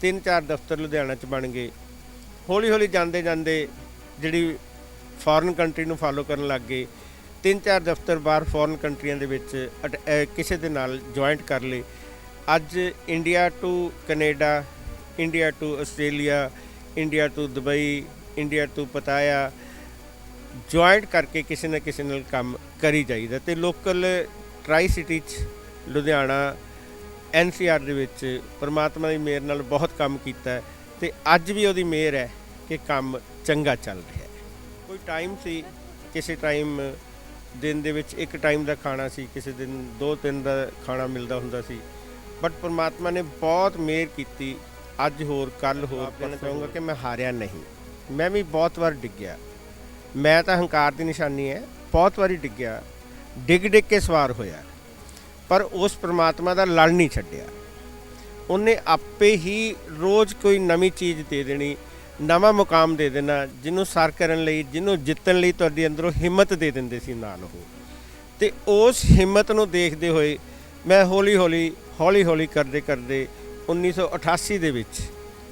ਤਿੰਨ ਚਾਰ ਦਫ਼ਤਰ ਲੁਧਿਆਣਾ 'ਚ ਬਣ ਗਏ। ਹੌਲੀ ਹੌਲੀ ਜਾਂਦੇ ਜਾਂਦੇ ਜਿਹੜੀ ਫੋਰਨ ਕੰਟਰੀ ਨੂੰ ਫਾਲੋ ਕਰਨ ਲੱਗ ਗਏ। ਤਿੰਨ ਚਾਰ ਦਫ਼ਤਰ ਬਾਹਰ ਫੋਰਨ ਕੰਟਰੀਆਂ ਦੇ ਵਿੱਚ ਅਟ- ਕਿਸੇ ਦੇ ਨਾਲ ਜੁਆਇੰਟ ਕਰ ਲਏ। ਅੱਜ India to Canada India to Australia India to Dubai India to Pattaya joint ਕਰਕੇ ਕਿਸੇ ਨਾ ਕਿਸੇ ਨਾਲ ਕੰਮ ਕਰੀ ਜਾਈਦਾ ਤੇ ਲੋਕਲ ਟਰਾਈ ਸਿਟੀ ਚ ਲੁਧਿਆਣਾ ਐਨਸੀਆਰ ਦੇ ਵਿੱਚ ਪ੍ਰਮਾਤਮਾ ਦੀ ਮਿਹਰ ਨਾਲ ਬਹੁਤ ਕੰਮ ਕੀਤਾ ਹੈ ਤੇ ਅੱਜ ਵੀ ਉਹਦੀ ਮਿਹਰ ਹੈ ਕਿ ਕੰਮ ਚੰਗਾ ਚੱਲ ਰਿਹਾ ਹੈ। ਕੋਈ ਟਾਈਮ ਸੀ ਕਿਸੇ ਟਾਈਮ ਦਿਨ ਦੇ ਵਿੱਚ ਇੱਕ ਟਾਈਮ ਦਾ ਖਾਣਾ ਸੀ ਕਿਸੇ ਦਿਨ ਦੋ ਤਿੰਨ ਦਾ ਖਾਣਾ ਮਿਲਦਾ ਹੁੰਦਾ ਸੀ। ਬਟ ਪ੍ਰਮਾਤਮਾ ਨੇ ਬਹੁਤ ਮਿਹਰ ਕੀਤੀ ਅੱਜ ਹੋਰ ਕੱਲ ਹੋਰ ਕਹਿਣਾ ਚਾਹੂੰਗਾ ਕਿ ਮੈਂ ਹਾਰਿਆ ਨਹੀਂ। ਮੈਂ ਵੀ ਬਹੁਤ ਵਾਰ ਡਿੱਗਿਆ। ਮੈਂ ਤਾਂ ਹੰਕਾਰ ਦੀ ਨਿਸ਼ਾਨੀ ਹੈ ਬਹੁਤ ਵਾਰੀ ਡਿੱਗਿਆ। ਡਿੱਗ ਡਿੱਗ ਕੇ ਸਵਾਰ ਹੋਇਆ। ਪਰ ਉਸ ਪ੍ਰਮਾਤਮਾ ਦਾ ਲੜ ਨਹੀਂ ਛੱਡਿਆ। ਉਹਨੇ ਆਪੇ ਹੀ ਰੋਜ਼ ਕੋਈ ਨਵੀਂ ਚੀਜ਼ ਦੇ ਦੇਣੀ, ਨਵਾਂ ਮੁਕਾਮ ਦੇ ਦੇਣਾ, ਜਿਹਨੂੰ ਸਰ ਕਰਨ ਲਈ, ਜਿਹਨੂੰ ਜਿੱਤਣ ਲਈ ਤੁਹਾਡੇ ਅੰਦਰੋਂ ਹਿੰਮਤ ਦੇ ਦਿੰਦੇ ਸੀ ਨਾਲ ਉਹ। ਤੇ ਉਸ ਹਿੰਮਤ ਨੂੰ ਦੇਖਦੇ ਹੋਏ ਮੈਂ ਹੌਲੀ ਹੌਲੀ ਹੌਲੀ ਹੌਲੀ ਕਰਦੇ ਕਰਦੇ 1988 ਦੇ ਵਿੱਚ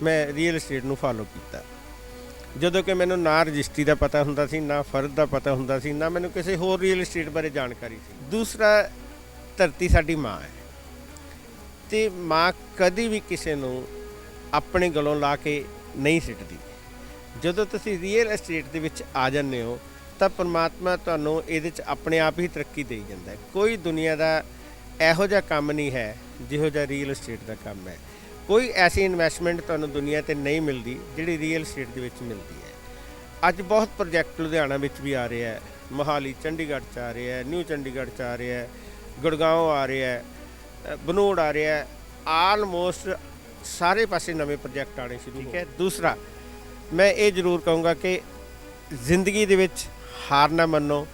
ਮੈਂ ਰੀਅਲ ਏਸਟੇਟ ਨੂੰ ਫਾਲੋ ਕੀਤਾ। ਜਦੋਂ ਕਿ ਮੈਨੂੰ ਨਾ ਰਜਿਸਟਰੀ ਦਾ ਪਤਾ ਹੁੰਦਾ ਸੀ, ਨਾ ਫਰਦ ਦਾ ਪਤਾ ਹੁੰਦਾ ਸੀ, ਨਾ ਮੈਨੂੰ ਕਿਸੇ ਹੋਰ ਰੀਅਲ ਏਸਟੇਟ ਬਾਰੇ ਜਾਣਕਾਰੀ ਸੀ। ਦੂਸਰਾ ਧਰਤੀ ਸਾਡੀ ਮਾਂ ਹੈ। ਤੇ ਮਾਂ ਕਦੀ ਵੀ ਕਿਸੇ ਨੂੰ ਆਪਣੇ ਗਲੋਂ ਲਾ ਕੇ ਨਹੀਂ ਸਿੱਟਦੀ। ਜਦੋਂ ਤੁਸੀਂ ਰੀਅਲ ਏਸਟੇਟ ਦੇ ਵਿੱਚ ਆ ਜਾਂਦੇ ਹੋ, ਤਾਂ ਪਰਮਾਤਮਾ ਤੁਹਾਨੂੰ ਇਹਦੇ 'ਚ ਆਪਣੇ ਆਪ ਹੀ ਤਰੱਕੀ ਦੇਈ ਜਾਂਦਾ ਹੈ। ਕੋਈ ਦੁਨੀਆ ਦਾ ਇਹੋ ਜਿਹਾ ਕੰਮ ਨਹੀਂ ਹੈ, ਜਿਹੋ ਜਿਹਾ ਰੀਅਲ ਏਸਟੇਟ ਦਾ ਕੰਮ ਹੈ। ਕੋਈ ਐਸੀ ਇਨਵੈਸਟਮੈਂਟ ਤੁਹਾਨੂੰ ਦੁਨੀਆ ਤੇ ਨਹੀਂ ਮਿਲਦੀ, ਜਿਹੜੀ ਰੀਅਲ ਏਸਟੇਟ ਦੇ ਵਿੱਚ ਮਿਲਦੀ ਹੈ। ਅੱਜ ਬਹੁਤ ਪ੍ਰੋਜੈਕਟ ਲੁਧਿਆਣਾ ਵਿੱਚ ਵੀ ਆ ਰਿਹਾ ਹੈ। ਮੋਹਾਲੀ, ਚੰਡੀਗੜ੍ਹ ਚ ਆ ਰਿਹਾ ਹੈ ਨਿਊ ਚੰਡੀਗੜ੍ਹ ਚ ਆ ਰਿਹਾ ਹੈ। ਗੁੜਗਾਉਂ ਆ ਰਿਹਾ ਹੈ ਬਨੂੜ ਆ ਰਿਹਾ ਹੈ ਆਲਮੋਸਟ ਸਾਰੇ ਪਾਸੇ ਨਵੇਂ ਪ੍ਰੋਜੈਕਟ ਆਣੇ ਸ਼ੁਰੂ ਠੀਕ ਹੈ ਦੂਸਰਾ ਮੈਂ ਇਹ ਜ਼ਰੂਰ ਕਹੂੰਗਾ ਕਿ ਜ਼ਿੰਦਗੀ ਦੇ ਵਿੱਚ ਹਾਰ ਨਾ ਮੰਨੋ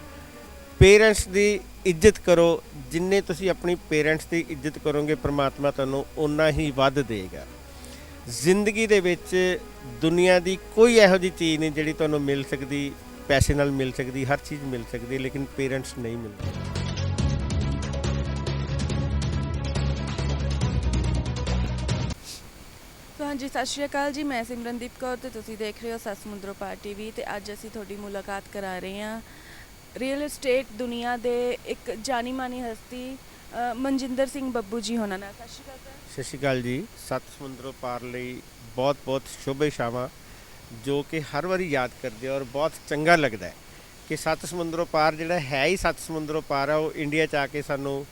ਪੇਰੈਂਟਸ ਦੀ ਇੱਜ਼ਤ ਕਰੋ ਜਿੰਨੇ ਤੁਸੀਂ ਆਪਣੀ ਪੇਰੈਂਟਸ ਦੀ ਇੱਜ਼ਤ ਕਰੋਗੇ ਪ੍ਰਮਾਤਮਾ ਤੁਹਾਨੂੰ ਓਨਾ ਹੀ ਵੱਧ ਦੇਗਾ। ਜ਼ਿੰਦਗੀ ਦੇ ਵਿੱਚ ਦੁਨੀਆ ਦੀ ਕੋਈ ਇਹੋ ਜਿਹੀ ਚੀਜ਼ ਨਹੀਂ ਜਿਹੜੀ ਤੁਹਾਨੂੰ ਮਿਲ ਸਕਦੀ ਪੈਸੇ ਨਾਲ ਮਿਲ ਸਕਦੀ ਹਰ ਚੀਜ਼ ਮਿਲ ਸਕਦੀ ਲੇਕਿਨ ਪੇਰੈਂਟਸ ਨਹੀਂ ਮਿਲਦੇ। ਹਾਂਜੀ ਸਤਿ ਸ਼੍ਰੀ ਅਕਾਲ ਜੀ। ਮੈਂ ਸਿਮਰਨਦੀਪ ਕੌਰ ਤੇ ਤੁਸੀਂ ਦੇਖ ਰਹੇ ਹੋ ਸੱਸ ਸਮੁੰਦਰੋਂ ਪਾਰ ਟੀਵੀ ਤੇ ਅੱਜ ਅਸੀਂ ਤੁਹਾਡੀ ਮੁਲਾਕਾਤ ਕਰਾ ਰਹੇ ਹਾਂ। ਰੀਅਲ ਏਸਟੇਟ ਦੁਨੀਆ ਦੇ ਇੱਕ ਜਾਨੀ ਮਾਨੀ ਹਸਤੀ ਅ, ਮਨਜਿੰਦਰ ਸਿੰਘ ਬੱਬੂ ਜੀ ਹੋਣਾ ਨਾਲ। ਸਤਿ ਸ਼੍ਰੀ ਅਕਾਲ ਸਰ। ਸਤਿ ਸ਼੍ਰੀ ਅਕਾਲ ਜੀ। ਸੱਤ ਸਮੁੰਦਰੋਂ ਪਾਰ ਲਈ ਬਹੁਤ ਬਹੁਤ ਸ਼ੁਭ ਇਸ਼ਾਵਾਂ ਜੋ ਕਿ ਹਰ ਵਾਰੀ ਯਾਦ ਕਰਦੇ ਆ ਔਰ ਬਹੁਤ ਚੰਗਾ ਲੱਗਦਾ ਹੈ ਕਿ ਸੱਤ ਸਮੁੰਦਰੋਂ ਪਾਰ ਜਿਹੜਾ ਹੈ ਹੀ ਸੱਤ ਸਮੁੰਦਰੋਂ ਪਾਰ ਆ ਉਹ ਇੰਡੀਆ ਚ ਆ ਕੇ ਸਾਨੂੰ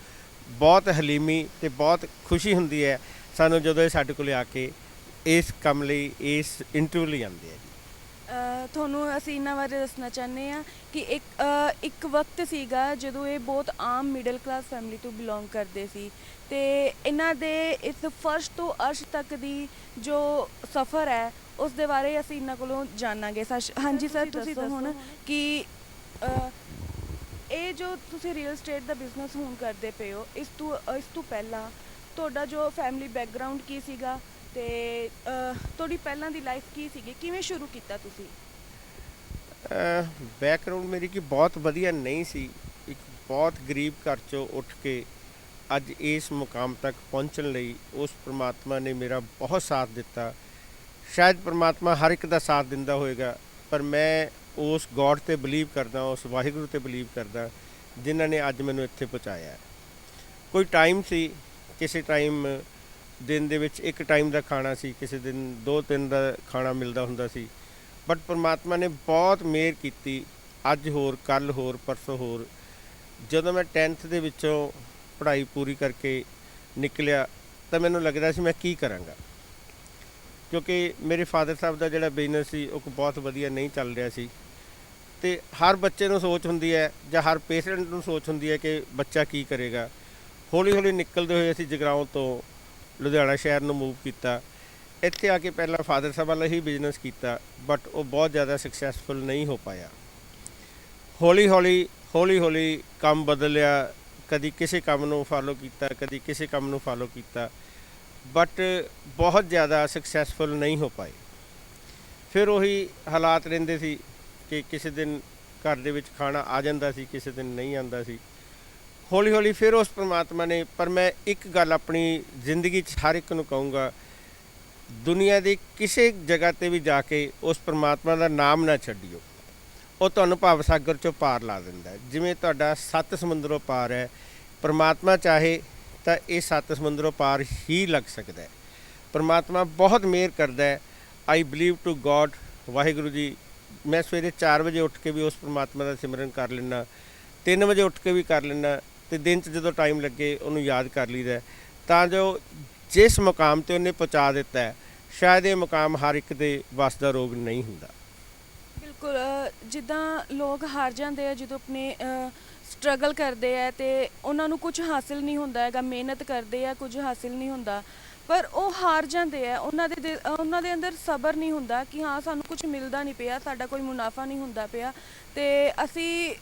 ਬਹੁਤ ਹਲੀਮੀ ਤੇ ਬਹੁਤ ਖੁਸ਼ੀ ਹੁੰਦੀ ਹੈ। ਸਾਨੂੰ ਜਦੋਂ ਇਹ ਸਾਡੇ ਕੋਲੇ ਆ ਕੇ ਇਸ ਕੰਮ ਲਈ ਇਸ ਇੰਟਰਵਿਊ ਲਈ ਆਉਂਦੇ ਆ ਜੀ? ਅ, ਤੁਹਾਨੂੰ ਅਸੀਂ ਇਹਨਾਂ ਬਾਰੇ ਦੱਸਣਾ ਚਾਹੁੰਦੇ ਹਾਂ ਕਿ ਇੱਕ ਅ, ਇੱਕ ਵਕਤ ਸੀਗਾ ਜਦੋਂ ਇਹ ਬਹੁਤ ਆਮ ਮਿਡਲ ਕਲਾਸ ਫੈਮਿਲੀ ਤੋਂ ਬਿਲੋਂਗ ਕਰਦੇ ਸੀ ਤੇ ਇਹਨਾਂ ਦੇ ਇਸ ਫਰਸ਼ ਤੋਂ ਅਰਸ਼ ਤੱਕ ਦੀ ਜੋ ਸਫ਼ਰ ਹੈ ਉਸ ਦੇ ਬਾਰੇ ਅਸੀਂ ਇਹਨਾਂ ਕੋਲੋਂ ਜਾਣਾਂਗੇ। ਸ਼੍ਰੀ- ਹਾਂਜੀ ਸਰ ਤੁਸੀਂ ਦੱਸੋ ਹੁਣ ਕਿ ਅ, ਇਹ ਜੋ ਤੁਸੀਂ ਰੀਅਲ ਸਟੇਟ ਦਾ ਬਿਜ਼ਨਸ ਹੁਣ ਕਰਦੇ ਪਏ ਹੋ ਇਸ ਤੋਂ ਇਸ ਤੋਂ ਪਹਿਲਾਂ ਤੁਹਾਡਾ ਜੋ ਫੈਮਿਲੀ ਬੈਕਗ੍ਰਾਉਂਡ ਕੀ ਸੀਗਾ? ਤੇ ਅ, ਤੁਹਾਡੀ ਪਹਿਲਾਂ ਦੀ ਲਾਈਫ ਕੀ ਸੀਗੀ? ਕਿਵੇਂ ਸ਼ੁਰੂ ਕੀਤਾ ਤੁਸੀਂ? ਬੈਕਗ੍ਰਾਉਂਡ ਮੇਰੀ ਕਿ ਬਹੁਤ ਵਧੀਆ ਨਹੀਂ ਸੀ। ਇੱਕ ਬਹੁਤ ਗਰੀਬ ਘਰ ਚੋਂ ਉੱਠ ਕੇ ਅੱਜ ਇਸ ਮੁਕਾਮ ਤੱਕ ਪਹੁੰਚਣ ਲਈ ਉਸ ਪ੍ਰਮਾਤਮਾ ਨੇ ਮੇਰਾ ਬਹੁਤ ਸਾਥ ਦਿੱਤਾ। ਸ਼ਾਇਦ ਪ੍ਰਮਾਤਮਾ ਹਰ ਇੱਕ ਦਾ ਸਾਥ ਦਿੰਦਾ ਹੋਵੇਗਾ ਪਰ ਮੈਂ ਉਸ ਗੋਡ ਤੇ ਬਲੀਵ ਕਰਦਾ ਉਸ ਵਾਹਿਗੁਰੂ ਤੇ ਬਲੀਵ ਕਰਦਾ ਜਿਨ੍ਹਾਂ ਨੇ ਅੱਜ ਮੈਨੂੰ ਇੱਥੇ ਪਹੁੰਚਾਇਆ। ਹੈ। ਕੋਈ ਟਾਈਮ ਸੀ ਕਿਸੇ ਟਾਈਮ ਦਿਨ ਦੇ ਵਿੱਚ ਇੱਕ ਟਾਈਮ ਦਾ ਖਾਣਾ ਸੀ, ਕਿਸੇ ਦਿਨ ਦੋ ਤਿੰਨ ਦਾ ਖਾਣਾ ਮਿਲਦਾ ਹੁੰਦਾ ਸੀ। ਬਟ ਪਰਮਾਤਮਾ ਨੇ ਬਹੁਤ ਮਿਹਰ ਕੀਤੀ, ਅੱਜ ਹੋਰ ਕੱਲ ਹੋਰ, ਪਰਸੋਂ ਹੋਰ। ਜਦੋਂ ਮੈਂ 10th ਦੇ ਵਿੱਚੋਂ ਪੜ੍ਹਾਈ ਪੂਰੀ ਕਰਕੇ ਨਿਕਲਿਆ, ਤਾਂ ਮੈਨੂੰ ਲੱਗਦਾ ਸੀ ਮੈਂ ਕੀ ਕਰਾਂਗਾ। ਕਿਉਂਕਿ ਮੇਰੇ ਫਾਦਰ ਸਾਹਿਬ ਦਾ ਜਿਹੜਾ ਬਿਜ਼ਨਸ ਸੀ, ਉਹ ਬਹੁਤ ਵਧੀਆ ਨਹੀਂ ਚੱਲ ਰਿਹਾ ਸੀ। ਤੇ ਹਰ ਬੱਚੇ ਨੂੰ ਸੋਚ ਹੁੰਦੀ ਹੈ, ਜਾਂ ਹਰ ਪੇਸ਼ੈਂਟ ਨੂੰ ਸੋਚ ਹੁੰਦੀ ਹੈ ਕਿ ਬੱਚਾ ਕੀ ਕਰੇਗਾ। ਹੌਲੀ ਹੌਲੀ ਨਿਕਲਦੇ ਹੋਏ ਅਸੀਂ ਜਗਰਾਉਂ ਤੋਂ ਲੁਧਿਆਣਾ ਸ਼ਹਿਰ ਨੂੰ ਮੂਵ ਕੀਤਾ। ਇੱਥੇ ਆ ਕੇ ਪਹਿਲਾਂ ਫਾਦਰ ਸਾਹਿਬ ਵਾਲਾ ਹੀ ਬਿਜ਼ਨਸ ਕੀਤਾ ਬਟ ਉਹ ਬਹੁਤ ਜ਼ਿਆਦਾ ਸਕਸੈਸਫੁਲ ਨਹੀਂ ਹੋ ਪਾਇਆ। ਹੌਲੀ ਹੌਲੀ ਹੌਲੀ ਹੌਲੀ ਕੰਮ ਬਦਲਿਆ, ਕਦੀ ਕਿਸੇ ਕੰਮ ਨੂੰ ਫਾਲੋ ਕੀਤਾ, ਕਦੀ ਕਿਸੇ ਕੰਮ ਨੂੰ ਫਾਲੋ ਕੀਤਾ ਬਟ ਬਹੁਤ ਜ਼ਿਆਦਾ ਸਕਸੈਸਫੁਲ ਨਹੀਂ ਹੋ ਪਾਏ। ਫਿਰ ਉਹੀ ਹਾਲਾਤ ਰਹਿੰਦੇ ਸੀ ਕਿ ਕਿਸੇ ਦਿਨ ਘਰ ਦੇ ਵਿੱਚ ਖਾਣਾ ਆ ਜਾਂਦਾ ਸੀ, ਕਿਸੇ ਦਿਨ ਨਹੀਂ ਆਉਂਦਾ ਸੀ। ਹੌਲੀ ਹੌਲੀ ਫਿਰ ਉਸ ਪ੍ਰਮਾਤਮਾ ਨੇ, ਪਰ ਮੈਂ ਇੱਕ ਗੱਲ ਆਪਣੀ ਜ਼ਿੰਦਗੀ 'ਚ ਹਰ ਇੱਕ ਨੂੰ ਕਹੂੰਗਾ, ਦੁਨੀਆ ਦੀ ਕਿਸੇ ਜਗ੍ਹਾ ਤੇ ਵੀ ਜਾ ਕੇ ਉਸ ਪ੍ਰਮਾਤਮਾ ਦਾ ਨਾਮ ਨਾ ਛੱਡਿਓ। ਉਹ ਤੁਹਾਨੂੰ ਭਾਵ ਸਾਗਰ ਚੋਂ ਪਾਰ ਲਾ ਦਿੰਦਾ ਜਿਵੇਂ ਤੁਹਾਡਾ ਸੱਤ ਸਮੁੰਦਰੋਂ ਪਾਰ ਹੈ, ਪ੍ਰਮਾਤਮਾ ਚਾਹੇ ਤਾਂ ਇਹ ਸੱਤ ਸਮੁੰਦਰੋਂ ਪਾਰ ਹੀ ਲੱਗ ਸਕਦਾ ਹੈ। ਪ੍ਰਮਾਤਮਾ ਬਹੁਤ ਮਿਹਰ ਕਰਦਾ ਹੈ। I believe to God Waheguru ji, ਮੈਂ ਸਵੇਰੇ 4 ਵਜੇ ਉੱਠ ਕੇ ਵੀ ਉਸ ਪ੍ਰਮਾਤਮਾ ਦਾ ਸਿਮਰਨ ਕਰ ਲੈਣਾ 3 ਵਜੇ ਉੱਠ ਕੇ ਵੀ ਕਰ ਲੈਣਾ ਤੇ ਦਿਨ 'ਚ ਜਦੋਂ ਟਾਈਮ ਲੱਗੇ, ਉਹਨੂੰ ਯਾਦ ਕਰ ਲਈਦਾ ਤਾਂ ਜੋ ਜਿਸ ਮੁਕਾਮ ਤੇ ਉਹਨੇ ਪਹੁੰਚਾ ਦਿੱਤਾ ਹੈ, ਸ਼ਾਇਦ ਇਹ ਮੁਕਾਮ ਹਰ ਇੱਕ ਦੇ ਵੱਸ ਦਾ ਰੋਗ ਨਹੀਂ ਹੁੰਦਾ। ਬਿਲਕੁਲ ਜਿੱਦਾਂ ਲੋਕ ਹਾਰ ਜਾਂਦੇ ਆ, ਜਦੋਂ ਆਪਣੇ ਸਟਰਗਲ ਕਰਦੇ ਆ ਤੇ ਉਹਨਾਂ ਨੂੰ ਕੁਝ ਹਾਸਿਲ ਨਹੀਂ ਹੁੰਦਾ ਹੈਗਾ, ਮਿਹਨਤ ਕਰਦੇ ਆ, ਕੁਝ ਹਾਸਿਲ ਨਹੀਂ ਹੁੰਦਾ। ਪਰ ਉਹ ਹਾਰ ਜਾਂਦੇ ਆ, ਉਹਨਾਂ ਦੇ ਉਹਨਾਂ ਦੇ ਅੰਦਰ ਸਬਰ ਨਹੀਂ ਹੁੰਦਾ ਕਿ ਹਾਂ, ਸਾਨੂੰ ਕੁਝ ਮਿਲਦਾ ਨਹੀਂ ਪਿਆ, ਸਾਡਾ ਕੋਈ ਮੁਨਾਫਾ ਨਹੀਂ ਹੁੰਦਾ ਪਿਆ। ਤੇ ਅਸੀਂ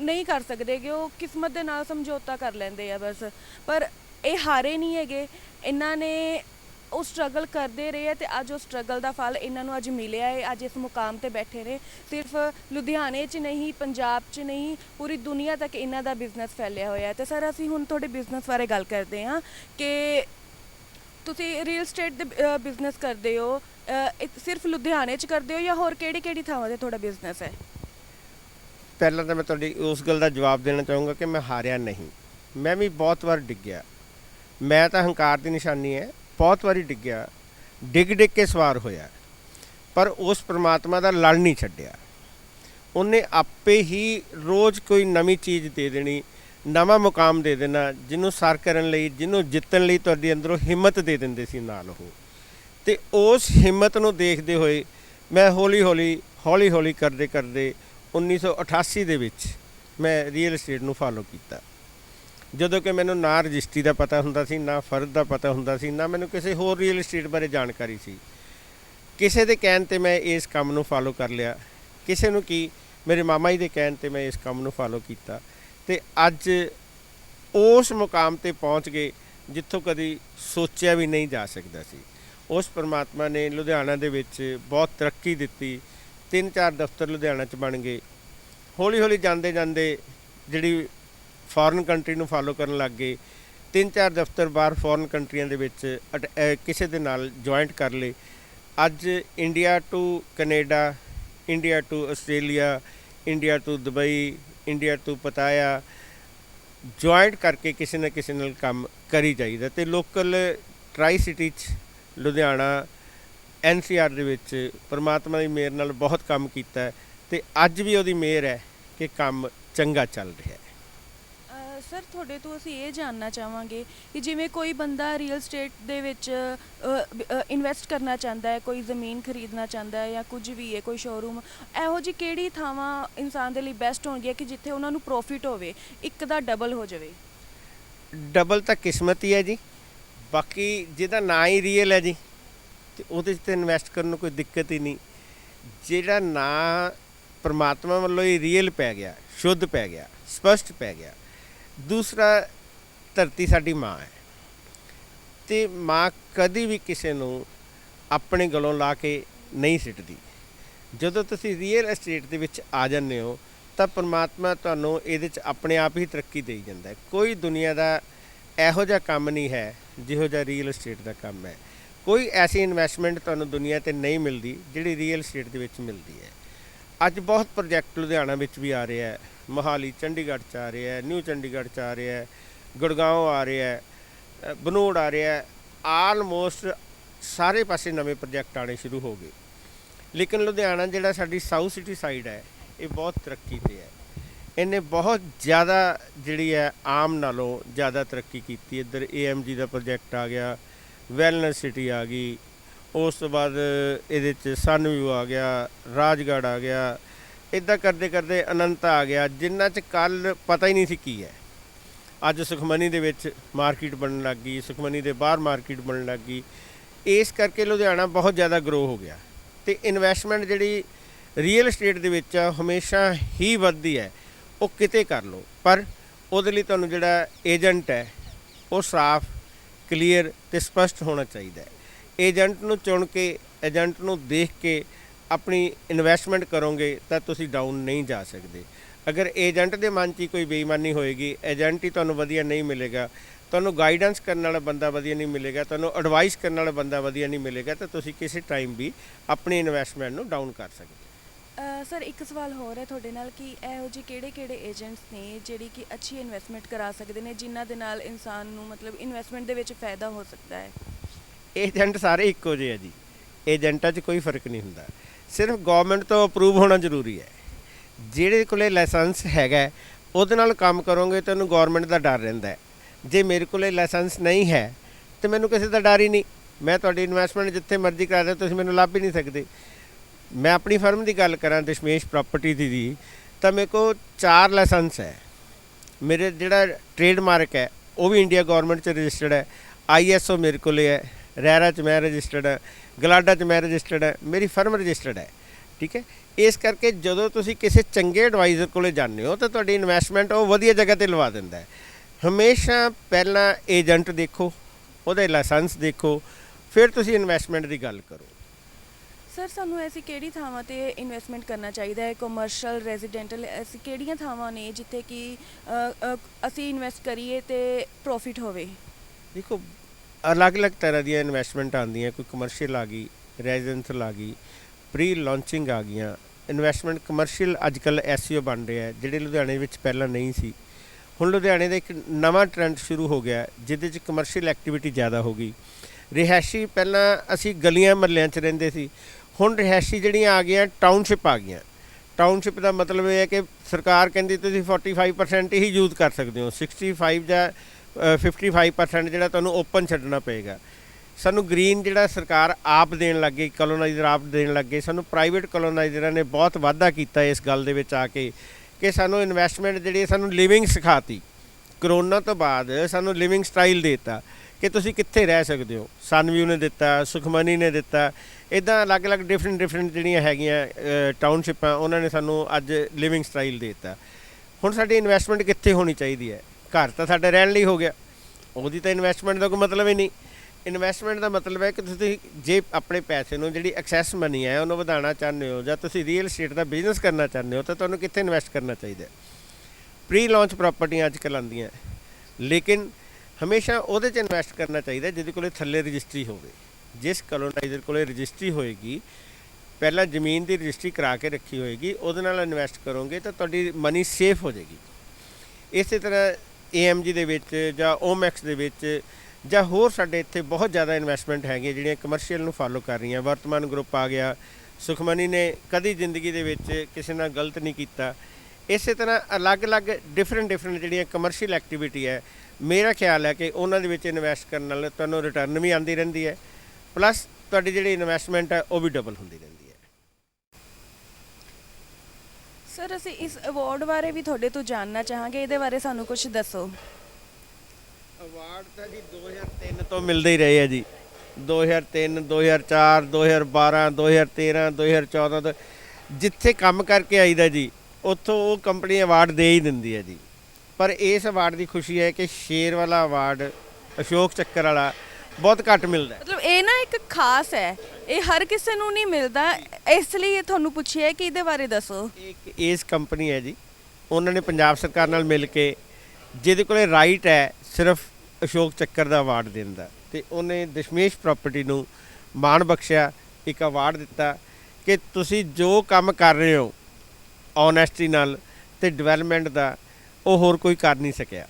ਨਹੀਂ ਕਰ ਸਕਦੇ ਕਿ ਉਹ ਕਿਸਮਤ ਦੇ ਨਾਲ ਸਮਝੌਤਾ ਕਰ ਲੈਂਦੇ ਆ ਬਸ। ਪਰ ਇਹ ਹਾਰੇ ਨਹੀਂ ਹੈਗੇ। ਇਹਨਾਂ ਨੇ ਉਹ ਸਟਰਗਲ ਕਰਦੇ ਰਹੇ ਆ ਤੇ ਅੱਜ ਉਹ ਸਟਰਗਲ ਦਾ ਫਲ ਇਹਨਾਂ ਨੂੰ ਅੱਜ ਮਿਲਿਆ ਹੈ ਅੱਜ ਇਸ ਮੁਕਾਮ ਤੇ ਬੈਠੇ ਨੇ ਸਿਰਫ ਲੁਧਿਆਣੇ 'ਚ ਨਹੀਂ, ਪੰਜਾਬ 'ਚ ਨਹੀਂ, ਪੂਰੀ ਦੁਨੀਆ ਤੱਕ ਇਹਨਾਂ ਦਾ ਬਿਜ਼ਨਸ ਫੈਲਿਆ ਹੋਇਆ ਹੈ ਤੇ ਸਰ, ਅਸੀਂ ਹੁਣ ਤੁਹਾਡੇ ਬਿਜ਼ਨਸ ਬਾਰੇ ਗੱਲ ਕਰਦੇ ਹਾਂ ਕਿ ਤੁਸੀਂ ਰੀਅਲ ਸਟੇਟ ਦੇ ਬਿਜ਼ਨਸ ਕਰਦੇ ਹੋ। ਸਿਰਫ ਲੁਧਿਆਣੇ 'ਚ ਕਰਦੇ ਹੋ ਜਾਂ ਹੋਰ ਕਿਹੜੀ ਕਿਹੜੀ ਥਾਵਾਂ ਤੇ ਤੁਹਾਡਾ ਬਿਜ਼ਨਸ ਹੈ? ਪਹਿਲਾਂ ਤਾਂ ਮੈਂ ਤੁਹਾਡੀ ਉਸ ਗੱਲ ਦਾ ਜਵਾਬ ਦੇਣਾ ਚਾਹੂੰਗਾ ਕਿ ਮੈਂ ਹਾਰਿਆ ਨਹੀਂ। ਮੈਂ ਵੀ ਬਹੁਤ ਵਾਰ ਡਿੱਗਿਆ। ਮੈਂ ਤਾਂ ਹੰਕਾਰ ਦੀ ਨਿਸ਼ਾਨੀ ਹੈ ਬਹੁਤ ਵਾਰੀ ਡਿੱਗਿਆ। ਡਿੱਗ ਡਿੱਗ ਕੇ ਸਵਾਰ ਹੋਇਆ। ਪਰ ਉਸ ਪ੍ਰਮਾਤਮਾ ਦਾ ਲੜ ਨਹੀਂ ਛੱਡਿਆ। ਉਹਨੇ ਆਪੇ ਹੀ ਰੋਜ਼ ਕੋਈ ਨਵੀਂ ਚੀਜ਼ ਦੇ ਦੇਣੀ, ਨਵਾਂ ਮੁਕਾਮ ਦੇ ਦੇਣਾ, ਜਿਹਨੂੰ ਸਰ ਕਰਨ ਲਈ, ਜਿਹਨੂੰ ਜਿੱਤਣ ਲਈ ਤੁਹਾਡੇ ਅੰਦਰੋਂ ਹਿੰਮਤ ਦੇ ਦਿੰਦੇ ਸੀ ਨਾਲ ਉਹ। ਤੇ ਉਸ ਹਿੰਮਤ ਨੂੰ ਦੇਖਦੇ ਹੋਏ ਮੈਂ ਹੌਲੀ ਹੌਲੀ ਹੌਲੀ ਹੌਲੀ ਕਰਦੇ ਕਰਦੇ 1988 ਦੇ ਵਿੱਚ ਮੈਂ ਰੀਅਲ ਏਸਟੇਟ ਨੂੰ ਫਾਲੋ ਕੀਤਾ। ਜਦੋਂ ਕਿ ਮੈਨੂੰ ਨਾ ਰਜਿਸਟਰੀ ਦਾ ਪਤਾ ਹੁੰਦਾ ਸੀ, ਨਾ ਫਰਦ ਦਾ ਪਤਾ ਹੁੰਦਾ ਸੀ, ਨਾ ਮੈਨੂੰ ਕਿਸੇ ਹੋਰ ਰੀਅਲ ਏਸਟੇਟ ਬਾਰੇ ਜਾਣਕਾਰੀ ਸੀ। ਕਿਸੇ ਦੇ ਕਹਿਣ ਤੇ ਮੈਂ ਇਸ ਕੰਮ ਨੂੰ ਫਾਲੋ ਕਰ ਲਿਆ। ਕਿਸੇ ਨੂੰ ਕੀ, ਮੇਰੇ ਮਾਮਾ ਜੀ ਦੇ ਕਹਿਣ ਤੇ ਮੈਂ ਇਸ ਕੰਮ ਨੂੰ ਫਾਲੋ ਕੀਤਾ। ਤੇ ਅੱਜ ਉਸ ਮੁਕਾਮ ਤੇ ਪਹੁੰਚ ਗਏ ਜਿੱਥੋਂ ਕਦੀ ਸੋਚਿਆ ਵੀ ਨਹੀਂ ਜਾ ਸਕਦਾ ਸੀ। ਉਸ ਪਰਮਾਤਮਾ ਨੇ ਲੁਧਿਆਣਾ ਦੇ ਵਿੱਚ ਬਹੁਤ ਤਰੱਕੀ ਦਿੱਤੀ। ਤਿੰਨ ਚਾਰ ਦਫ਼ਤਰ ਲੁਧਿਆਣਾ 'ਚ ਬਣ ਗਏ। ਹੌਲੀ ਹੌਲੀ ਜਾਂਦੇ ਜਾਂਦੇ ਜਿਹੜੀ ਫੋਰਨ ਕੰਟਰੀ ਨੂੰ ਫਾਲੋ ਕਰਨ ਲੱਗ ਗਏ। ਤਿੰਨ ਚਾਰ ਦਫ਼ਤਰ ਬਾਹਰ ਫੋਰਨ ਕੰਟਰੀਆਂ ਦੇ ਵਿੱਚ ਅਟ- ਕਿਸੇ ਦੇ ਨਾਲ ਜੁਆਇੰਟ ਕਰ ਲਏ। ਅੱਜ India to Canada India to Australia India to Dubai India to Pattaya joint ਕਰਕੇ ਕਿਸੇ ਨਾ ਕਿਸੇ ਨਾਲ ਕੰਮ ਕਰੀ ਜਾਈਦਾ ਤੇ ਲੋਕਲ ਟਰਾਈ ਸਿਟੀ ਚ ਲੁਧਿਆਣਾ ਐਨਸੀਆਰ ਦੇ ਵਿੱਚ ਪ੍ਰਮਾਤਮਾ ਦੀ ਮਿਹਰ ਨਾਲ ਬਹੁਤ ਕੰਮ ਕੀਤਾ ਤੇ ਅੱਜ ਵੀ ਉਹਦੀ ਮਿਹਰ ਹੈ ਕਿ ਕੰਮ ਚੰਗਾ ਚੱਲ ਰਿਹਾ ਹੈ। ਸਰ ਤੁਹਾਡੇ ਤੋਂ ਅਸੀਂ ਇਹ ਜਾਣਨਾ ਚਾਹਾਂਗੇ ਕਿ ਜਿਵੇਂ ਕੋਈ ਬੰਦਾ ਰੀਅਲ ਸਟੇਟ ਦੇ ਵਿੱਚ ਇਨਵੈਸਟ ਕਰਨਾ ਚਾਹੁੰਦਾ ਹੈ ਕੋਈ ਜ਼ਮੀਨ ਖਰੀਦਣਾ ਚਾਹੁੰਦਾ ਹੈ ਜਾਂ ਕੁਝ ਵੀ ਹੈ ਕੋਈ ਸ਼ੋਰੂਮ ਇਹੋ ਜੀ ਕਿਹੜੀ ਥਾਵਾਂ ਇਨਸਾਨ ਦੇ ਲਈ ਬੈਸਟ ਹੋਣਗੀਆਂ ਕਿ ਜਿੱਥੇ ਉਹਨਾਂ ਨੂੰ ਪ੍ਰੋਫਿਟ ਹੋਵੇ ਇੱਕ ਦਾ ਡਬਲ ਹੋ ਜਾਵੇ? ਡਬਲ ਤਾਂ ਕਿਸਮਤ ਹੀ ਹੈ ਜੀ। ਬਾਕੀ ਜਿਹਦਾ ਨਾਂ ਹੀ ਰੀਅਲ ਹੈ ਜੀ ਤੇ ਉਹਦੇ 'ਚ ਤੇ ਇਨਵੈਸਟ ਕਰਨ ਨੂੰ ਕੋਈ ਦਿੱਕਤ ਹੀ ਨਹੀਂ। ਜਿਹੜਾ ਨਾਂ ਪਰਮਾਤਮਾ ਵੱਲੋਂ ਹੀ ਰੀਅਲ ਪੈ ਗਿਆ, ਸ਼ੁੱਧ ਪੈ ਗਿਆ, ਸਪਸ਼ਟ ਪੈ ਗਿਆ, ਦੂਸਰਾ ਧਰਤੀ ਸਾਡੀ ਮਾਂ ਹੈ। ਤੇ ਮਾਂ ਕਦੀ ਵੀ ਕਿਸੇ ਨੂੰ ਆਪਣੇ ਗਲੋਂ ਲਾ ਕੇ ਨਹੀਂ ਸਿੱਟਦੀ। ਜਦੋਂ ਤੁਸੀਂ ਰੀਅਲ ਐਸਟੇਟ ਦੇ ਵਿੱਚ ਆ ਜਾਂਦੇ ਹੋ, ਤਾਂ ਪਰਮਾਤਮਾ ਤੁਹਾਨੂੰ ਇਹਦੇ 'ਚ ਆਪਣੇ ਆਪ ਹੀ ਤਰੱਕੀ ਦੇਈ ਜਾਂਦਾ ਹੈ। ਕੋਈ ਦੁਨੀਆ ਦਾ ਇਹੋ ਜਿਹਾ ਕੰਮ ਨਹੀਂ ਹੈ, ਜਿਹੋ ਜਿਹਾ ਰੀਅਲ ਐਸਟੇਟ ਦਾ ਕੰਮ ਹੈ। ਕੋਈ ਐਸੀ ਇਨਵੈਸਟਮੈਂਟ ਤੁਹਾਨੂੰ ਦੁਨੀਆ ਤੇ ਨਹੀਂ ਮਿਲਦੀ ਜਿਹੜੀ ਰੀਅਲ ਐਸਟੇਟ ਦੇ ਵਿੱਚ ਮਿਲਦੀ ਹੈ। ਅੱਜ ਬਹੁਤ ਪ੍ਰੋਜੈਕਟ ਲੁਧਿਆਣਾ ਵਿੱਚ ਵੀ ਆ ਰਿਹਾ ਹੈ। ਮੋਹਾਲੀ, ਚੰਡੀਗੜ੍ਹ ਚ ਆ ਰਿਹਾ ਹੈ। ਨਿਊ ਚੰਡੀਗੜ੍ਹ ਚ ਆ ਰਿਹਾ ਹੈ। ਗੁੜਗਾਉਂ ਆ ਰਿਹਾ ਹੈ। ਬਨੂੜ ਆ ਰਿਹਾ ਹੈ। ਆਲਮੋਸਟ ਸਾਰੇ ਪਾਸੇ ਨਵੇਂ ਪ੍ਰੋਜੈਕਟ ਆਣੇ ਸ਼ੁਰੂ ਹੋ ਗਏ। ਲੇਕਿਨ ਲੁਧਿਆਣਾ ਜਿਹੜਾ ਸਾਡੀ ਸਾਊਥ ਸਿਟੀ ਸਾਈਡ ਹੈ, ਇਹ ਬਹੁਤ ਤਰੱਕੀ ਤੇ ਹੈ। ਇਹਨੇ ਬਹੁਤ ਜ਼ਿਆਦਾ ਜਿਹੜੀ ਹੈ, ਆਮ ਨਾਲੋਂ ਜ਼ਿਆਦਾ ਤਰੱਕੀ ਕੀਤੀ। ਇੱਧਰ ਏਐਮਜੀ ਦਾ ਪ੍ਰੋਜੈਕਟ ਆ ਗਿਆ। ਵੈਲਨੈਸ ਸਿਟੀ ਆ ਗਈ। ਉਸ ਤੋਂ ਬਾਅਦ ਇਹਦੇ ਚ ਸਨ ਵਿਊ ਆ ਗਿਆ ਰਾਜਗੜ੍ਹ ਆ ਗਿਆ। ਇਦਾਂ ਕਰਦੇ ਕਰਦੇ ਅਨੰਤ ਆ ਗਿਆ, ਜਿੰਨਾ ਚ ਕੱਲ ਪਤਾ ਹੀ ਨਹੀਂ ਸੀ ਕੀ ਹੈ। ਅੱਜ ਸੁਖਮਨੀ ਦੇ ਵਿੱਚ ਮਾਰਕੀਟ ਬਣਨ ਲੱਗ ਗਈ, ਸੁਖਮਨੀ ਦੇ ਬਾਹਰ ਮਾਰਕੀਟ ਬਣਨ ਲੱਗ ਗਈ। ਇਸ ਕਰਕੇ ਲੁਧਿਆਣਾ ਬਹੁਤ ਜ਼ਿਆਦਾ ਗਰੋ ਹੋ ਗਿਆ। ਤੇ ਇਨਵੈਸਟਮੈਂਟ ਜਿਹੜੀ ਰੀਅਲ ਏਸਟੇਟ ਦੇ ਵਿੱਚ ਹਮੇਸ਼ਾ ਹੀ ਵੱਧਦੀ ਹੈ। ਉਹ ਕਿਤੇ ਕਰ ਲਓ, ਪਰ ਉਹਦੇ ਲਈ ਤੁਹਾਨੂੰ ਜਿਹੜਾ ਏਜੰਟ ਹੈ, ਉਹ ਸਾਫ਼ ਕਲੀਅਰ ਤੇ ਸਪਸ਼ਟ ਹੋਣਾ ਚਾਹੀਦਾ ਹੈ। ਏਜੰਟ ਨੂੰ ਚੁਣ ਕੇ, ਏਜੰਟ ਨੂੰ ਦੇਖ ਕੇ ਆਪਣੀ ਇਨਵੈਸਟਮੈਂਟ ਕਰੋਗੇ ਤਾਂ ਤੁਸੀਂ ਡਾਊਨ ਨਹੀਂ ਜਾ ਸਕਦੇ। ਅਗਰ ਏਜੰਟ ਦੇ ਮਨ 'ਚ ਹੀ ਕੋਈ ਬੇਈਮਾਨੀ ਹੋਏਗੀ, ਏਜੰਟ ਹੀ ਤੁਹਾਨੂੰ ਵਧੀਆ ਨਹੀਂ ਮਿਲੇਗਾ, ਤੁਹਾਨੂੰ ਗਾਈਡੈਂਸ ਕਰਨ ਵਾਲਾ ਬੰਦਾ ਵਧੀਆ ਨਹੀਂ ਮਿਲੇਗਾ, ਤੁਹਾਨੂੰ ਐਡਵਾਈਸ ਕਰਨ ਵਾਲਾ ਬੰਦਾ ਵਧੀਆ ਨਹੀਂ ਮਿਲੇਗਾ, ਤਾਂ ਤੁਸੀਂ ਕਿਸੇ ਟਾਈਮ ਵੀ ਆਪਣੀ ਇਨਵੈਸਟਮੈਂਟ ਨੂੰ ਡਾਊਨ ਕਰ ਸਕਦੇ ਸਰ, ਇੱਕ ਸਵਾਲ ਹੋਰ ਹੈ ਤੁਹਾਡੇ ਨਾਲ ਕਿ ਇਹੋ ਜਿਹੇ ਕਿਹੜੇ ਕਿਹੜੇ ਏਜੰਟਸ ਨੇ ਜਿਹੜੀ ਕਿ ਅੱਛੀ ਇਨਵੈਸਟਮੈਂਟ ਕਰਾ ਸਕਦੇ ਨੇ, ਜਿਨ੍ਹਾਂ ਦੇ ਨਾਲ ਇਨਸਾਨ ਨੂੰ ਮਤਲਬ ਇਨਵੈਸਟਮੈਂਟ ਦੇ ਵਿੱਚ ਫਾਇਦਾ ਹੋ ਸਕਦਾ ਹੈ? ਏਜੰਟ ਸਾਰੇ ਇੱਕੋ ਜਿਹੇ ਆ ਜੀ। ਏਜੰਟਾਂ 'ਚ ਕੋਈ ਫ਼ਰਕ ਨਹੀਂ ਹੁੰਦਾ। ਸਿਰਫ ਗਵਰਨਮੈਂਟ ਤੋਂ ਅਪਰੂਵ ਹੋਣਾ ਜ਼ਰੂਰੀ ਹੈ। ਜਿਹੜੇ ਕੋਲੇ ਲਾਇਸੈਂਸ ਹੈਗਾ, ਉਹਦੇ ਨਾਲ ਕੰਮ ਕਰੋਗੇ ਤਾਂ ਉਹਨੂੰ ਗਵਰਨਮੈਂਟ ਦਾ ਡਰ ਰਹਿੰਦਾ ਹੈ। ਜੇ ਮੇਰੇ ਕੋਲੇ ਲਾਇਸੈਂਸ ਨਹੀਂ ਹੈ, ਤੇ ਮੈਨੂੰ ਕਿਸੇ ਦਾ ਡਰ ਹੀ ਨਹੀਂ। ਮੈਂ ਤੁਹਾਡੀ ਇਨਵੈਸਟਮੈਂਟ ਜਿੱਥੇ ਮਰਜ਼ੀ ਕਰਾ ਦਿਆਂ ਤੁਸੀਂ ਮੈਨੂੰ ਲੱਭ ਹੀ ਨਹੀਂ ਸਕਦੇ। ਮੈਂ ਆਪਣੀ ਫਰਮ ਦੀ ਗੱਲ ਕਰਾਂ, ਦਸ਼ਮੇਸ਼ ਪ੍ਰਾਪਰਟੀ ਦੀ ਦੀ, ਤਾਂ ਮੇਰੇ ਕੋਲ ਚਾਰ ਲਾਇਸੈਂਸ ਹੈ। ਮੇਰੇ ਜਿਹੜਾ ਟ੍ਰੇਡਮਾਰਕ ਹੈ, ਉਹ ਵੀ ਇੰਡੀਆ ਗਵਰਨਮੈਂਟ ਚ ਰਜਿਸਟਰਡ ਹੈ। ਆਈਐਸਓ ਮੇਰੇ ਕੋਲੇ ਹੈ ਰੈਰਾ ਚ ਮੈਂ ਰਜਿਸਟਰਡ ਹੈ, ਗਲਾਡਾ ਚ ਮੈਂ ਰਜਿਸਟਰਡ ਹੈ, ਮੇਰੀ ਫਰਮ ਰਜਿਸਟਰਡ ਹੈ, ਠੀਕ ਹੈ? ਇਸ ਕਰਕੇ ਜਦੋਂ ਤੁਸੀਂ ਕਿਸੇ ਚੰਗੇ ਐਡਵਾਈਜ਼ਰ ਕੋਲੇ ਜਾਂਦੇ ਹੋ, ਤਾਂ ਤੁਹਾਡੀ ਇਨਵੈਸਟਮੈਂਟ ਉਹ ਵਧੀਆ ਜਗ੍ਹਾ ਤੇ ਲਵਾ ਦਿੰਦਾ ਹੈ। ਹਮੇਸ਼ਾ ਪਹਿਲਾਂ ਏਜੰਟ ਦੇਖੋ, ਉਹਦੇ ਲਾਇਸੈਂਸ ਦੇਖੋ, ਫਿਰ ਤੁਸੀਂ ਇਨਵੈਸਟਮੈਂਟ ਦੀ ਗੱਲ ਕਰੋ। ਸਰ ਸਾਨੂੰ ਐਸੀ ਕਿਹੜੀ ਥਾਵਾਂ ਤੇ ਇਨਵੈਸਟਮੈਂਟ ਕਰਨਾ ਚਾਹੀਦਾ ਹੈ? ਕਮਰਸ਼ੀਅਲ ਰੈਜ਼ੀਡੈਂਟਲ ਐਸੀ ਕਿਹੜੀਆਂ ਥਾਵਾਂ ਨੇ ਜਿੱਥੇ ਕਿ ਅ, ਅ, ਅਸੀਂ ਇਨਵੈਸਟ ਕਰੀਏ ਤੇ ਪ੍ਰੋਫਿਟ ਹੋਵੇ? ਦੇਖੋ ਅਲੱਗ-ਅਲੱਗ ਤਰ੍ਹਾਂ ਦੀਆਂ ਇਨਵੈਸਟਮੈਂਟ ਆਉਂਦੀਆਂ। ਕੋਈ ਕਮਰਸ਼ੀਅਲ ਆ ਗਈ ਰੈਜੀਡੈਂਸਲ ਆ ਗਈ ਪ੍ਰੀ ਲਾਂਚਿੰਗ ਆ ਗਈਆਂ। ਇਨਵੈਸਟਮੈਂਟ ਕਮਰਸ਼ੀਅਲ ਅੱਜਕੱਲ ਐਸਈਓ ਬਣ ਰਿਹਾ ਹੈ ਜਿਹੜੇ ਲੁਧਿਆਣੇ ਵਿੱਚ ਪਹਿਲਾਂ ਨਹੀਂ ਸੀ। ਹੁਣ ਲੁਧਿਆਣੇ ਦਾ ਇੱਕ ਨਵਾਂ ਟ੍ਰੈਂਡ ਸ਼ੁਰੂ ਹੋ ਗਿਆ ਹੈ, ਜਿਹਦੇ 'ਚ ਕਮਰਸ਼ੀਅਲ ਐਕਟੀਵਿਟੀ ਜ਼ਿਆਦਾ ਹੋ ਗਈ। ਰਿਹਾਇਸ਼ੀ ਪਹਿਲਾਂ ਅਸੀਂ ਗਲੀਆਂ ਮਹੱਲਿਆਂ 'ਚ ਰਹਿੰਦੇ ਸੀ। ਹੁਣ ਰਿਹਾਇਸ਼ੀ ਜਿਹੜੀਆਂ ਆ ਗਈਆਂ ਟਾਊਨਸ਼ਿਪ ਆ ਗਈਆਂ। ਟਾਊਨਸ਼ਿਪ ਦਾ ਮਤਲਬ ਇਹ ਹੈ ਕਿ ਸਰਕਾਰ ਕਹਿੰਦੀ ਤੁਸੀਂ 45% ਹੀ ਯੂਜ਼ ਕਰ ਸਕਦੇ ਹੋ। 65 ਜਾਂ ਅ, 55% ਜਿਹੜਾ ਤੁਹਾਨੂੰ ਓਪਨ ਛੱਡਣਾ ਪਏਗਾ। ਸਾਨੂੰ ਗ੍ਰੀਨ ਜਿਹੜਾ ਸਰਕਾਰ ਆਪ ਦੇਣ ਲੱਗ ਗਈ ਕਲੋਨਾਈਜ਼ਰ ਆਪ ਦੇਣ ਲੱਗ ਗਏ ਸਾਨੂੰ ਪ੍ਰਾਈਵੇਟ ਕਲੋਨਾਈਜ਼ਰਾਂ ਨੇ ਬਹੁਤ ਵਾਧਾ ਕੀਤਾ ਇਸ ਗੱਲ ਦੇ ਵਿੱਚ ਆ ਕੇ ਕਿ ਸਾਨੂੰ ਇਨਵੈਸਟਮੈਂਟ ਜਿਹੜੀ ਸਾਨੂੰ ਲਿਵਿੰਗ ਸਿਖਾਤੀ। ਕਰੋਨਾ ਤੋਂ ਬਾਅਦ ਸਾਨੂੰ ਲਿਵਿੰਗ ਸਟਾਈਲ ਦਿੱਤਾ। ਕਿ ਤੁਸੀਂ ਕਿੱਥੇ ਰਹਿ ਸਕਦੇ ਹੋ? ਸਨਵਿਊ ਨੇ ਦਿੱਤਾ ਸੁਖਮਨੀ ਨੇ ਦਿੱਤਾ। ਇਦਾਂ ਅਲੱਗ-ਅਲੱਗ ਡਿਫਰੈਂਟ ਡਿਫਰੈਂਟ ਜਿਹੜੀਆਂ ਹੈਗੀਆਂ ਟਾਊਨਸ਼ਿਪਾਂ ਉਹਨਾਂ ਨੇ ਸਾਨੂੰ ਅੱਜ ਲਿਵਿੰਗ ਸਟਾਈਲ ਦਿੱਤਾ। ਹੁਣ ਸਾਡੀ ਇਨਵੈਸਟਮੈਂਟ ਕਿੱਥੇ ਹੋਣੀ ਚਾਹੀਦੀ ਹੈ? ਘਰ ਤਾਂ ਸਾਡਾ ਰਹਿਣ ਲਈ ਹੋ ਗਿਆ। ਉਹਦੀ ਤਾਂ ਇਨਵੈਸਟਮੈਂਟ ਦਾ ਕੋਈ ਮਤਲਬ ਹੀ ਨਹੀਂ। ਇਨਵੈਸਟਮੈਂਟ ਦਾ ਮਤਲਬ ਹੈ ਕਿ ਤੁਸੀਂ ਜੇ ਆਪਣੇ ਪੈਸੇ ਨੂੰ ਜਿਹੜੀ ਐਕਸੈਸ ਮਨੀ ਹੈ, ਉਹਨੂੰ ਵਧਾਉਣਾ ਚਾਹੁੰਦੇ ਹੋ ਜਾਂ ਤੁਸੀਂ ਰੀਅਲ ਏਸਟੇਟ ਦਾ ਬਿਜ਼ਨਸ ਕਰਨਾ ਚਾਹੁੰਦੇ ਹੋ, ਤਾਂ ਤੁਹਾਨੂੰ ਕਿੱਥੇ ਇਨਵੈਸਟ ਕਰਨਾ ਚਾਹੀਦਾ ਪ੍ਰੀ ਲਾਂਚ ਪ੍ਰਾਪਰਟੀਆਂ ਅੱਜ ਕੱਲ੍ਹ ਆਉਂਦੀਆਂ। ਲੇਕਿਨ ਹਮੇਸ਼ਾ ਉਹਦੇ 'ਚ ਇਨਵੈਸਟ ਕਰਨਾ ਚਾਹੀਦਾ ਜਿਹਦੇ ਕੋਲੇ ਥੱਲੇ ਰਜਿਸਟਰੀ ਹੋਵੇ। ਜਿਸ ਕਲੋਨਾਈਜ਼ਰ ਕੋਲੇ ਰਜਿਸਟਰੀ ਹੋਏਗੀ, ਪਹਿਲਾਂ ਜ਼ਮੀਨ ਦੀ ਰਜਿਸਟਰੀ ਕਰਾ ਕੇ ਰੱਖੀ ਹੋਏਗੀ, ਉਹਦੇ ਨਾਲ ਇਨਵੈਸਟ ਕਰੋਗੇ ਤਾਂ ਤੁਹਾਡੀ ਮਨੀ ਸੇਫ ਹੋ ਜਾਏਗੀ। ਇਸੇ ਤਰ੍ਹਾਂ AMG ਦੇ ਵਿੱਚ ਜਾਂ OMEX ਦੇ ਵਿੱਚ ਜਾਂ ਹੋਰ ਸਾਡੇ ਇੱਥੇ ਬਹੁਤ ਜ਼ਿਆਦਾ ਇਨਵੈਸਟਮੈਂਟ ਹੈਗੀਆਂ ਜਿਹੜੀਆਂ ਕਮਰਸ਼ੀਅਲ ਨੂੰ ਫਾਲੋ ਕਰ ਰਹੀਆਂ। ਵਰਤਮਾਨ ਗਰੁੱਪ ਆ ਗਿਆ। ਸੁਖਮਨੀ ਨੇ ਕਦੀ ਜ਼ਿੰਦਗੀ ਦੇ ਵਿੱਚ ਕਿਸੇ ਨਾਲ ਗਲਤ ਨਹੀਂ ਕੀਤਾ। ਇਸੇ ਤਰ੍ਹਾਂ ਅਲੱਗ-ਅਲੱਗ ਡਿਫਰੈਂਟ ਡਿਫਰੈਂਟ ਜਿਹੜੀਆਂ ਕਮਰਸ਼ੀਅਲ ਐਕਟੀਵਿਟੀ ਹੈ ਮੇਰਾ ਖਿਆਲ ਹੈ ਕਿ ਉਹਨਾਂ ਦੇ ਵਿੱਚ ਇਨਵੈਸਟ ਕਰਨ ਨਾਲ ਤੁਹਾਨੂੰ ਰਿਟਰਨ ਵੀ ਆਉਂਦੀ ਰਹਿੰਦੀ ਹੈ ਪਲੱਸ ਤੁਹਾਡੀ ਜਿਹੜੀ ਇਨਵੈਸਟਮੈਂਟ ਹੈ ਉਹ ਵੀ ਡਬਲ ਹੁੰਦੀ ਰਹਿੰਦੀ ਹੈ। ਸਰ ਅਸੀਂ ਇਸ ਅਵਾਰਡ ਬਾਰੇ ਵੀ ਤੁਹਾਡੇ ਤੋਂ ਜਾਣਨਾ ਚਾਹਾਂਗੇ ਇਹਦੇ ਬਾਰੇ ਸਾਨੂੰ ਕੁਝ ਦੱਸੋ। ਅਵਾਰਡ ਤਾਂ ਜੀ 2003 ਤੋਂ ਮਿਲਦੇ ਹੀ ਰਹੇ ਆ ਜੀ। 2003 2004 2012 2013 2014 ਤੋਂ ਜਿੱਥੇ ਕੰਮ ਕਰਕੇ ਆਈਦਾ ਜੀ ਉੱਥੋਂ ਉਹ ਕੰਪਨੀ ਅਵਾਰਡ ਦੇ ਹੀ ਦਿੰਦੀ ਹੈ ਜੀ। ਪਰ ਇਸ ਅਵਾਰਡ ਦੀ ਖੁਸ਼ੀ ਹੈ ਕਿ ਸ਼ੇਰ ਵਾਲਾ ਅਵਾਰਡ ਅਸ਼ੋਕ ਚੱਕਰ ਵਾਲਾ ਬਹੁਤ ਘੱਟ ਮਿਲਦਾ ਹੈ। ਮਤਲਬ ਇਹ ਨਾ ਇੱਕ ਖਾਸ ਹੈ। ਇਹ ਹਰ ਕਿਸੇ ਨੂੰ ਨਹੀਂ ਮਿਲਦਾ। ਇਸ ਲਈ ਇਹ ਤੁਹਾਨੂੰ ਪੁੱਛਿਆ ਕਿ ਇਹਦੇ ਬਾਰੇ ਦੱਸੋ। ਇੱਕ ਇਸ ਕੰਪਨੀ ਹੈ ਜੀ। ਉਹਨਾਂ ਨੇ ਪੰਜਾਬ ਸਰਕਾਰ ਨਾਲ ਮਿਲ ਕੇ ਜਿਹਦੇ ਕੋਲੇ ਰਾਈਟ ਹੈ ਸਿਰਫ ਅਸ਼ੋਕ ਚੱਕਰ ਦਾ ਅਵਾਰਡ ਦੇਣ ਦਾ। ਤੇ ਉਹਨੇ ਦਸ਼ਮੇਸ਼ ਪ੍ਰਾਪਰਟੀ ਨੂੰ ਮਾਣ ਬਖਸ਼ਿਆ ਇੱਕ ਅਵਾਰਡ ਦਿੱਤਾ ਕਿ ਤੁਸੀਂ ਜੋ ਕੰਮ ਕਰ ਰਹੇ ਹੋ ਓਨੈਸਟੀ ਨਾਲ ਤੇ ਡਿਵੈਲਪਮੈਂਟ ਦਾ ਉਹ ਹੋਰ ਕੋਈ ਕਰ ਨਹੀਂ ਸਕਿਆ।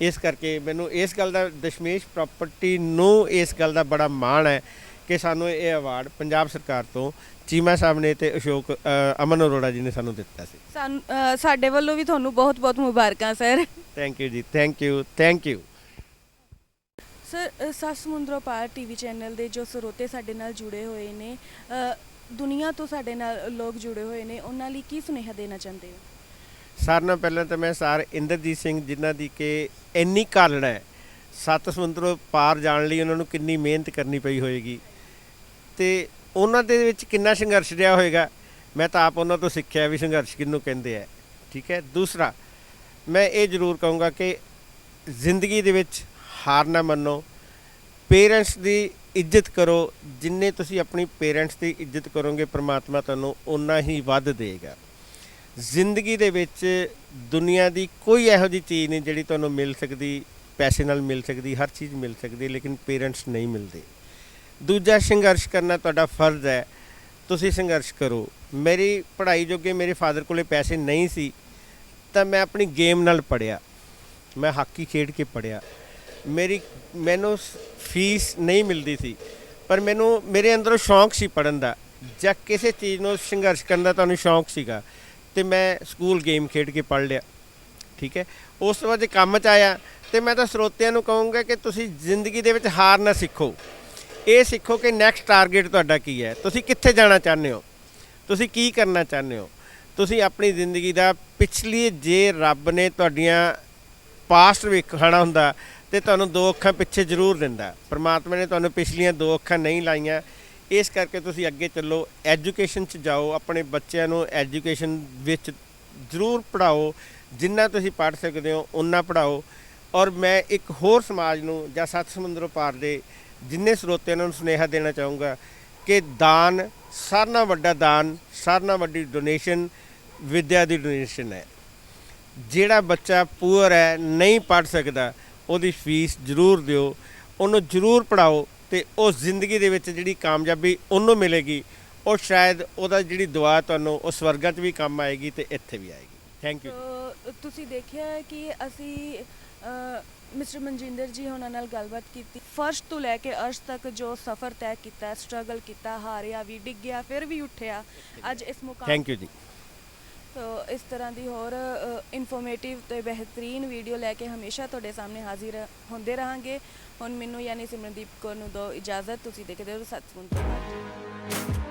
ਇਸ ਕਰਕੇ ਮੈਨੂੰ ਇਸ ਗੱਲ ਦਾ ਦਸ਼ਮੇਸ਼ ਪ੍ਰਾਪਰਟੀ ਨੂੰ ਇਸ ਗੱਲ ਦਾ ਬੜਾ ਮਾਣ ਹੈ ਕਿ ਸਾਨੂੰ ਇਹ ਅਵਾਰਡ ਪੰਜਾਬ ਸਰਕਾਰ ਤੋਂ ਚੀਮਾ ਸਾਹਿਬ ਨੇ ਤੇ ਅਸ਼ੋਕ ਅਮਨ ਅਰੋੜਾ ਜੀ ਨੇ ਸਾਨੂੰ ਦਿੱਤਾ ਸੀ। ਸਾਡੇ ਵੱਲੋਂ ਵੀ ਤੁਹਾਨੂੰ ਬਹੁਤ ਬਹੁਤ ਮੁਬਾਰਕਾਂ sir. Thank you ji thank you thank you sir ਸੱਸ ਸਮੁੰਦਰੋਂ ਪਾਰ ਟੀਵੀ ਚੈਨਲ ਦੇ ਜੋ ਸਰੋਤੇ ਸਾਡੇ ਨਾਲ ਜੁੜੇ ਹੋਏ ਨੇ ਦੁਨੀਆ ਤੋਂ ਸਾਡੇ ਨਾਲ ਲੋਕ ਜੁੜੇ ਹੋਏ ਨੇ ਉਹਨਾਂ ਲਈ ਕੀ ਸੁਨੇਹਾ ਦੇਣਾ ਚਾਹੁੰਦੇ ਹੋ? ਸਾਰਿਆਂ ਨਾਲ ਪਹਿਲਾਂ ਤਾਂ ਮੈਂ ਸਰ ਇੰਦਰਜੀਤ ਸਿੰਘ ਜਿਨ੍ਹਾਂ ਦੀ ਕਿ ਇੰਨੀ ਘਾਲਣਾ ਹੈ, ਸੱਤ ਸਮੁੰਦਰੋਂ ਪਾਰ ਜਾਣ ਲਈ ਉਹਨਾਂ ਨੂੰ ਕਿੰਨੀ ਮਿਹਨਤ ਕਰਨੀ ਪਈ ਹੋਏਗੀ। ਤੇ ਉਹਨਾਂ ਦੇ ਵਿੱਚ ਕਿੰਨਾ ਸੰਘਰਸ਼ ਰਿਹਾ ਹੋਏਗਾ? ਮੈਂ ਤਾਂ ਆਪ ਉਹਨਾਂ ਤੋਂ ਸਿੱਖਿਆ ਵੀ ਸੰਘਰਸ਼ ਕਿਹਨੂੰ ਕਹਿੰਦੇ ਆ, ਠੀਕ ਹੈ? ਦੂਸਰਾ, ਮੈਂ ਇਹ ਜ਼ਰੂਰ ਕਹੂੰਗਾ ਕਿ ਜ਼ਿੰਦਗੀ ਦੇ ਵਿੱਚ ਹਾਰ ਨਾ ਮੰਨੋ। ਪੇਰੈਂਟਸ ਦੀ ਇੱਜ਼ਤ ਕਰੋ। ਜਿੰਨੇ ਤੁਸੀਂ ਆਪਣੀ ਪੇਰੈਂਟਸ ਦੀ ਇੱਜ਼ਤ ਕਰੋਗੇ, ਪ੍ਰਮਾਤਮਾ ਤੁਹਾਨੂੰ ਓਨਾ ਹੀ ਵੱਧ ਦੇਗਾ। ਜ਼ਿੰਦਗੀ ਦੇ ਵਿੱਚ ਦੁਨੀਆ ਦੀ ਕੋਈ ਇਹੋ ਜਿਹੀ ਚੀਜ਼ ਨਹੀਂ ਜਿਹੜੀ ਤੁਹਾਨੂੰ ਮਿਲ ਸਕਦੀ, ਪੈਸੇ ਨਾਲ ਮਿਲ ਸਕਦੀ, ਹਰ ਚੀਜ਼ ਮਿਲ ਸਕਦੀ, ਲੇਕਿਨ ਪੇਰੈਂਟਸ ਨਹੀਂ ਮਿਲਦੇ। ਦੂਜਾ ਸੰਘਰਸ਼ ਕਰਨਾ ਤੁਹਾਡਾ ਫਰਜ਼ ਹੈ। ਤੁਸੀਂ ਸੰਘਰਸ਼ ਕਰੋ। ਮੇਰੀ ਪੜ੍ਹਾਈ ਜੋਗੇ ਮੇਰੇ ਫਾਦਰ ਕੋਲੇ ਪੈਸੇ ਨਹੀਂ ਸੀ, ਤਾਂ ਮੈਂ ਆਪਣੀ ਗੇਮ ਨਾਲ ਪੜਿਆ ਮੈਂ ਹਾਕੀ ਖੇਡ ਕੇ ਪੜਿਆ ਮੇਰੀ, ਮੈਨੂੰ ਫੀਸ ਨਹੀਂ ਮਿਲਦੀ ਸੀ, ਪਰ ਮੈਨੂੰ, ਮੇਰੇ ਅੰਦਰੋਂ ਸ਼ੌਂਕ ਸੀ ਪੜਨ ਦਾ। ਜਾਂ ਕਿਸੇ ਚੀਜ਼ ਨੂੰ ਸੰਘਰਸ਼ ਕਰਨ ਦਾ ਤੁਹਾਨੂੰ ਸ਼ੌਂਕ ਸੀਗਾ। ਤੇ ਮੈਂ ਸਕੂਲ ਗੇਮ ਖੇਡ ਕੇ ਪੜ ਲਿਆ, ਠੀਕ ਹੈ। ਉਸ ਤੋਂ ਬਾਅਦ ਜੇ ਕੰਮ 'ਚ ਆਇਆ, ਤੇ ਮੈਂ ਤਾਂ ਸਰੋਤਿਆਂ ਨੂੰ ਕਹੂੰਗਾ ਕਿ ਤੁਸੀਂ ਜ਼ਿੰਦਗੀ ਦੇ ਵਿੱਚ ਹਾਰ ਨਾ ਸਿੱਖੋ। ਇਹ ਸਿੱਖੋ ਕਿ ਨੈਕਸਟ ਟਾਰਗੇਟ ਤੁਹਾਡਾ ਕੀ ਹੈ। ਤੁਸੀਂ ਕਿੱਥੇ ਜਾਣਾ ਚਾਹੁੰਦੇ ਹੋ? ਤੁਸੀਂ ਕੀ ਕਰਨਾ ਚਾਹੁੰਦੇ ਹੋ? ਤੁਸੀਂ ਆਪਣੀ ਜ਼ਿੰਦਗੀ ਦਾ ਪਿਛਲੀ ਜੇ ਰੱਬ ਨੇ ਤੁਹਾਡੀਆਂ ਪਾਸਟ ਵੇਖਣਾ ਹੁੰਦਾ, ਤੇ ਤੁਹਾਨੂੰ ਦੋ ਅੱਖਾਂ ਪਿੱਛੇ ਜ਼ਰੂਰ ਦਿੰਦਾ। ਪਰਮਾਤਮਾ ਨੇ ਤੁਹਾਨੂੰ ਪਿਛਲੀਆਂ ਦੋ ਅੱਖਾਂ ਨਹੀਂ ਲਾਈਆਂ। ਇਸ ਕਰਕੇ ਤੁਸੀਂ ਅੱਗੇ ਚੱਲੋ ਐਜੂਕੇਸ਼ਨ 'ਚ ਜਾਓ, ਆਪਣੇ ਬੱਚਿਆਂ ਨੂੰ ਐਜੂਕੇਸ਼ਨ ਵਿੱਚ ਜ਼ਰੂਰ ਪੜਾਓ ਜਿੰਨਾ ਤੁਸੀਂ ਪੜ੍ਹ ਸਕਦੇ ਹੋ ਉਨਾ ਪੜਾਓ ਔਰ ਮੈਂ ਇੱਕ ਹੋਰ ਸਮਾਜ ਨੂੰ ਜਾਂ ਸੱਤ ਸਮੁੰਦਰੋਂ ਪਾਰ ਦੇ ਜਿੰਨੇ ਸਰੋਤਿਆਂ ਨੂੰ ਸੁਨੇਹਾ ਦੇਣਾ ਚਾਹੂੰਗਾ ਕਿ ਦਾਨ ਸਾਰਿਆਂ ਨਾਲੋਂ ਵੱਡਾ ਦਾਨ ਸਾਰਿਆਂ ਵੱਡੀ ਡੋਨੇਸ਼ਨ ਵਿਦਿਆ ਦੀ ਡੋਨੇਸ਼ਨ ਹੈ। ਜਿਹੜਾ ਬੱਚਾ ਪੂਅਰ ਹੈ, ਨਹੀਂ ਪੜ ਸਕਦਾ, ਉਹਦੀ ਫੀਸ ਜ਼ਰੂਰ ਦਿਓ, ਉਹਨੂੰ ਜ਼ਰੂਰ ਪੜਾਓ ਤੇ ਉਹ ਜ਼ਿੰਦਗੀ ਦੇ ਵਿੱਚ ਜਿਹੜੀ ਕਾਮਯਾਬੀ ਉਹਨੂੰ ਮਿਲੇਗੀ ਉਹ ਸ਼ਾਇਦ ਉਹਦਾ ਜਿਹੜੀ ਦੁਆ ਤੁਹਾਨੂੰ ਉਹ ਸਵਰਗਾਂ 'ਚ ਵੀ ਕੰਮ ਆਏਗੀ ਤੇ ਇੱਥੇ ਵੀ ਆਏਗੀ। ਥੈਂਕ ਯੂ ਤੁਸੀਂ ਦੇਖਿਆ ਕਿ ਅਸੀਂ ਮਿਸਟਰ ਮਨਜਿੰਦਰ ਜੀ ਉਹਨਾਂ ਨਾਲ ਗੱਲਬਾਤ ਕੀਤੀ। ਫਰਸ਼ ਤੋਂ ਲੈ ਕੇ ਅਰਸ਼ ਤੱਕ ਜੋ ਸਫ਼ਰ ਤੈਅ ਕੀਤਾ ਸਟਰਗਲ ਕੀਤਾ ਹਾਰਿਆ ਵੀ ਡਿੱਗਿਆ ਫਿਰ ਵੀ ਉੱਠਿਆ ਅੱਜ ਇਸ ਮੁਕਾਮ ਥੈਂਕ ਯੂ ਜੀ। ਤੋ ਇਸ ਤਰ੍ਹਾਂ ਦੀ ਹੋਰ ਇਨਫੋਰਮੇਟਿਵ ਤੇ ਬਿਹਤਰੀਨ ਵੀਡੀਓ ਲੈ ਕੇ ਹਮੇਸ਼ਾ ਤੁਹਾਡੇ ਸਾਹਮਣੇ ਹਾਜ਼ਰ ਹੁੰਦੇ ਰਹਾਂਗੇ। ਹੁਣ ਮੈਨੂੰ ਯਾਨੀ ਸਿਮਰਨਦੀਪ ਕੌਰ ਨੂੰ ਦੋ ਇਜਾਜ਼ਤ ਤੁਸੀਂ ਦੇਖਦੇ ਹੋ ਸਤਿ ਸ੍ਰੀ ਅਕਾਲ